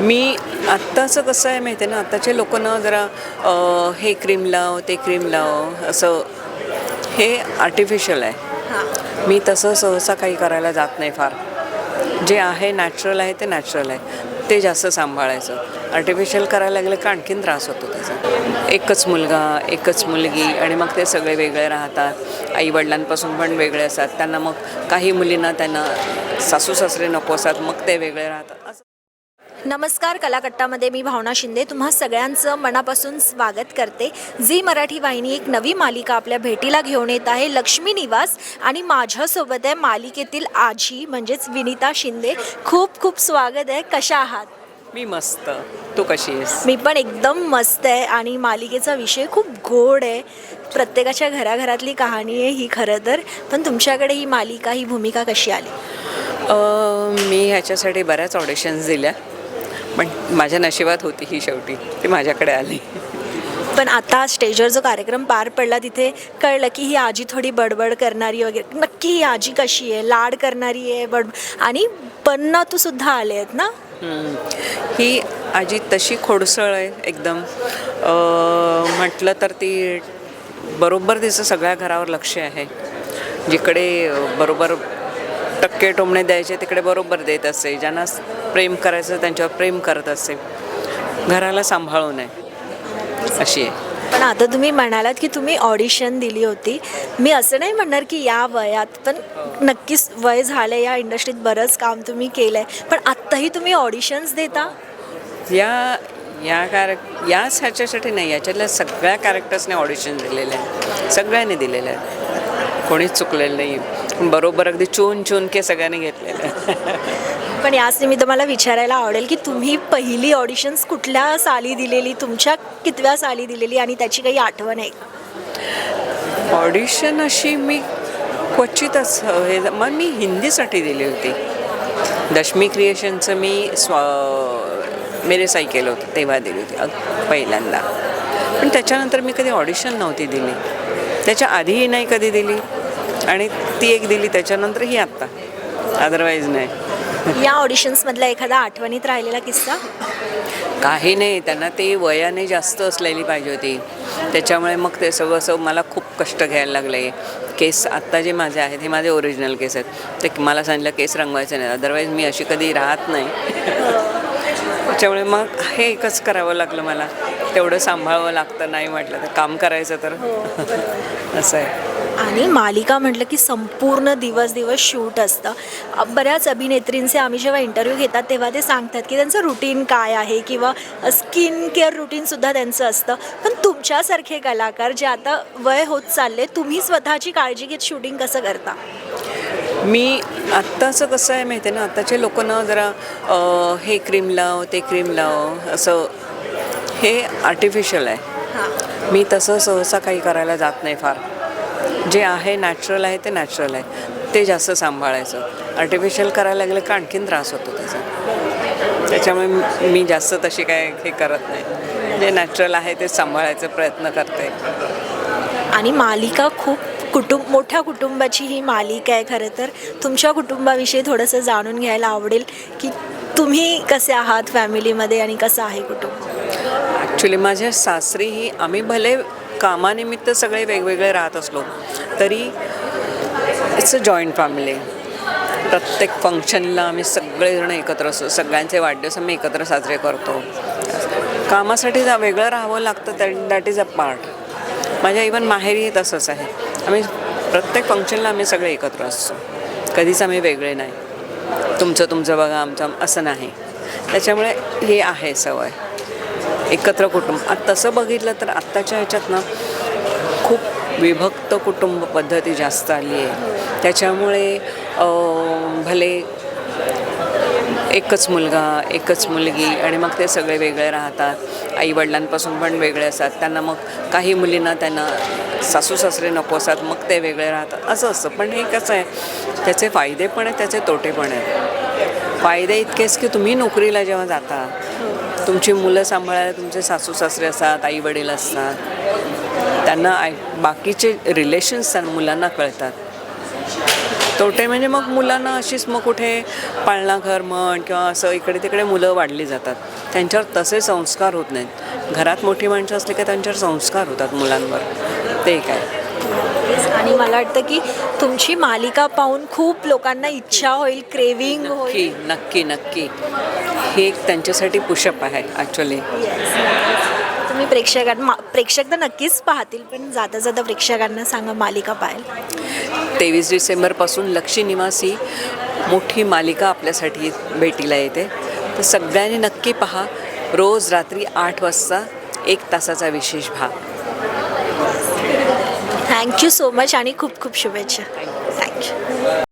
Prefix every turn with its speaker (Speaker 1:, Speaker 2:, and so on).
Speaker 1: मी आत्ताचं कसं आहे माहिती आहे ना? आत्ताचे लोक ना जरा हे क्रीम लाव ते क्रीम लाव असं हे आर्टिफिशियल आहे. मी तसं सहसा काही करायला जात नाही फार. जे आहे नॅचरल आहे ते नॅचरल आहे. ते जास्त सांभाळायचं. आर्टिफिशियल करायला लागलं का आणखीन त्रास होतो त्याचा. एकच मुलगा एकच मुलगी आणि मग ते सगळे वेगळे राहतात. आईवडिलांपासून पण वेगळे असतात. त्यांना मग काही मुलींना त्यांना सासू सासरे नको असतात. मग ते वेगळे राहतात. असं
Speaker 2: नमस्कार कलाकट्टामध्ये मी भावना शिंदे. तुम्हा सगळ्यांचं मनापासून स्वागत करते. झी मराठी वाहिनी एक नवी मालिका आपल्या भेटीला घेऊन येत आहे. लक्ष्मी निवास आणि माझ्यासोबत आहे मालिकेतील आजी म्हणजेच विनिता शिंदे. खूप खूप स्वागत आहे. कशा आहात?
Speaker 1: मी मस्त. तू कशी आहेस?
Speaker 2: मी पण एकदम मस्त आहे आणि मालिकेचा विषय खूप गोड आहे. प्रत्येकाच्या घराघरातली कहाणी आहे ही खरं तर. पण तुमच्याकडे ही मालिका ही भूमिका कशी आली?
Speaker 1: मी ह्याच्यासाठी बऱ्याच ऑडिशन्स दिल्या. पण माझ्या नशिबात होती ही शेवटी. ती माझ्याकडे आली.
Speaker 2: पण आता स्टेजवर जो कार्यक्रम पार पडला तिथे कळलं की ही आजी थोडी बडबड करणारी वगैरे. नक्की ही आजी कशी आहे? लाड करणारी आहे? बड आणि पन्ना तू सुद्धा आले आहेत ना.
Speaker 1: ही आजी तशी खोडसळ आहे एकदम. म्हटलं तर ती बरोबर तिचं सगळ्या घरावर लक्ष आहे. जिकडे बरोबर टक्के टोमणे द्यायचे तिकडे बरोबर देत असे. ज्यांना प्रेम करायचं त्यांच्यावर प्रेम करत असे. घराला सांभाळून आहे. अशी आहे.
Speaker 2: पण आता तुम्ही म्हणालात की तुम्ही ऑडिशन दिली होती. मी असं नाही म्हणणार की या वयात पण नक्कीच वय झालं या इंडस्ट्रीत बरंच काम तुम्ही केलं आहे पण आत्ताही तुम्ही ऑडिशन्स देता?
Speaker 1: या या कॅरेक याच ह्याच्यासाठी नाही याच्यातल्या सगळ्या कॅरेक्टर्सने ऑडिशन दिलेले आहे सगळ्यांनी दिलेलं आहे कोणीच चुकलेलं नाही बरोबर अगदी चून चून के सगळ्यांनी घेतलेलं
Speaker 2: पण याच निमित्त मला विचारायला आवडेल की तुम्ही पहिली ऑडिशन्स कुठल्या साली दिलेली तुमच्या कितव्या साली दिलेली आणि त्याची काही आठवण आहे? का
Speaker 1: ऑडिशन अशी मी क्वचितच हे मग मी हिंदीसाठी दिली होती. दशमी क्रिएशनचं मी स्वा मेरे साई केलं होतं तेव्हा दिली होती पहिल्यांदा. पण त्याच्यानंतर मी कधी ऑडिशन नव्हती दिली. त्याच्या आधीही नाही कधी दिली. आणि ती एक दिली त्याच्यानंतर ही आत्ता. अदरवाईज नाही.
Speaker 2: या ऑडिशन्समधला एखादा आठवणीत राहिलेला किस्सा?
Speaker 1: काही नाही त्यांना ते वयाने जास्त असलेली पाहिजे होती. त्याच्यामुळे मग ते सगळं असं मला खूप कष्ट घ्यायला लागले. केस आत्ता जे माझे आहेत हे माझे ओरिजिनल केस आहेत. ते मला सांगितलं केस रंगवायचे नाही. अदरवाईज मी अशी कधी राहत नाही. त्याच्यामुळे मग हे एकच करावं लागलं मला. तेवढं सांभाळावं लागतं नाही म्हटलं तर काम करायचं तर. असं आहे.
Speaker 2: आणि मालिका म्हटलं की संपूर्ण दिवस दिवस शूट असतं. बऱ्याच अभिनेत्रींचे आम्ही जेव्हा इंटरव्ह्यू घेतात तेव्हा ते सांगतात की त्यांचं रुटीन काय आहे किंवा स्किन केअर रुटीनसुद्धा त्यांचं असतं. पण तुमच्यासारखे कलाकार जे आता वय होत चालले तुम्ही स्वतःची काळजी घेत शूटिंग कसं करता?
Speaker 1: मी आत्ताचं कसं आहे माहिती आहे ना आत्ताचे लोक ना जरा हे क्रीम लाव ते क्रीम लाव असं हे आर्टिफिशियल आहे. मी तसं सहसा काही करायला जात नाही फार. जे आहे नॅचरल आहे ते नॅचरल आहे. ते जास्त सांभाळायचं. आर्टिफिशियल करायला लागलं का आणखीन त्रास होतो त्याचा. त्याच्यामुळे मी- जास्त तशी काय हे करत नाही. जे नॅचरल आहे ते सांभाळायचा प्रयत्न करते.
Speaker 2: आणि मालिका खूप कुटुंब मोठ्या कुटुंबाची ही मालिका आहे खरं तर. तुमच्या कुटुंबाविषयी थोडंसं जाणून घ्यायला आवडेल की तुम्ही कसे आहात फॅमिलीमध्ये आणि कसं आहे कुटुंब?
Speaker 1: ॲक्च्युली माझ्या सासरीही आम्ही भले कामानिमित्त सगळे वेगवेगळे राहत असलो तरी इट्स अ जॉईंट फॅमिली प्रत्येक फंक्शनला आम्ही सगळेजण एकत्र असतो. सगळ्यांचे वाढदिवस आम्ही एकत्र साजरे करतो. कामासाठी जा वेगळं राहावं लागतं that that is a part माझ्या इवन माहेरी तसंच आहे. आम्ही प्रत्येक फंक्शनला आम्ही सगळे एकत्र असतो. कधीच आम्ही वेगळे नाही. तुमचं तुमचं बघा आमचं असं नाही. त्याच्यामुळे हे आहे सवय. एकत्र कुटुंब. आता तसं बघितलं तर आत्ताच्या ह्याच्यात ना खूप विभक्त कुटुंब पद्धती जास्त आली आहे. त्याच्यामुळे भले एकच मुलगा एकच मुलगी आणि मग ते सगळे वेगळे राहतात. आईवडिलांपासून पण वेगळे असतात. त्यांना मग काही मुलींना त्यांना सासू सासरे नको असतात मग ते वेगळे राहतात. असं असतं. पण हे कसं आहे त्याचे फायदे पण आहेत त्याचे तोटे पण आहेत. फायदे इतकेच की तुम्ही नोकरीला जेव्हा जाता तुमची मुलं सांभाळायला तुमचे सासू सासरे असतात आई वडील असतात. त्यांना आय बाकीचे रिलेशन्स त्या मुलांना कळतात. तोटे म्हणजे मग मुलांना अशीच मग कुठे पाळणा घर म्हण किंवा असं इकडे तिकडे मुलं वाढली जातात. त्यांच्यावर तसे संस्कार होत नाहीत. घरात मोठी माणसं असली का त्यांच्यावर संस्कार होतात मुलांवर. ते काय
Speaker 2: आणि मला वाटतं की तुमची मालिका पाहून खूप लोकांना इच्छा होईल क्रेविंग होईल.
Speaker 1: नक्की नक्की. नक्की हे एक त्यांच्यासाठी पुशअप आहे ॲक्च्युली
Speaker 2: तुम्ही प्रेक्षकांना प्रेक्षक तर नक्कीच पाहतील पण जाता जाता प्रेक्षकांना सांगा मालिका पाहायला.
Speaker 1: तेवीस डिसेंबरपासून लक्षी निवास ही मोठी मालिका आपल्यासाठी भेटीला येते. तर सगळ्यांनी नक्की पहा रोज रात्री आठ वाजता एक तासाचा विशेष भाग.
Speaker 2: थँक्यू सो मच आणि खूप खूप शुभेच्छा. थँक्यू.